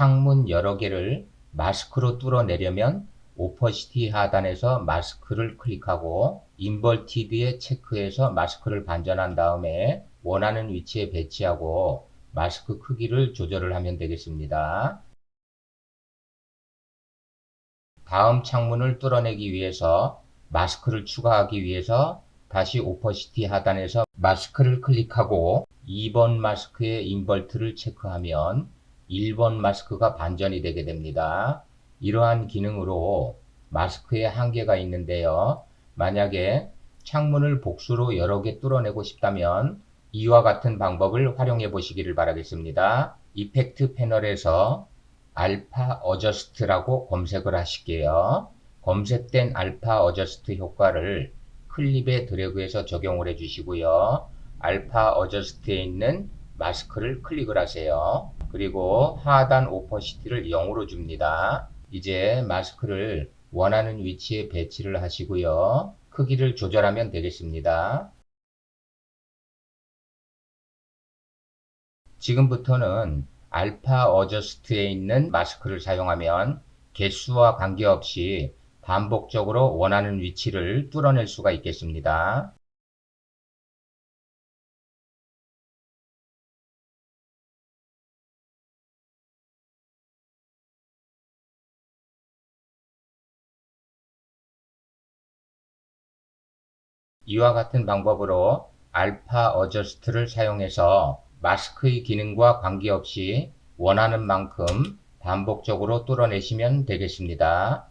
창문 여러 개를 마스크로 뚫어내려면 오퍼시티 하단에서 마스크를 클릭하고 인버티드에 체크해서 마스크를 반전한 다음에 원하는 위치에 배치하고 마스크 크기를 조절을 하면 되겠습니다. 다음 창문을 뚫어내기 위해서 마스크를 추가하기 위해서 다시 오퍼시티 하단에서 마스크를 클릭하고 2번 마스크의 인버트를 체크하면 1번 마스크가 반전이 되게 됩니다. 이러한 기능으로 마스크에 한계가 있는데요. 만약에 창문을 복수로 여러 개 뚫어내고 싶다면 이와 같은 방법을 활용해 보시기를 바라겠습니다. 이펙트 패널에서 알파 어저스트라고 검색을 하실게요. 검색된 알파 어저스트 효과를 클립에 드래그해서 적용을 해 주시고요. 알파 어저스트에 있는 마스크를 클릭을 하세요. 그리고 하단 오퍼시티를 0으로 줍니다. 이제 마스크를 원하는 위치에 배치를 하시고요. 크기를 조절하면 되겠습니다. 지금부터는 알파 어저스트에 있는 마스크를 사용하면 개수와 관계없이 반복적으로 원하는 위치를 뚫어낼 수가 있겠습니다. 이와 같은 방법으로 알파 어저스트를 사용해서 마스크의 기능과 관계없이 원하는 만큼 반복적으로 뚫어내시면 되겠습니다.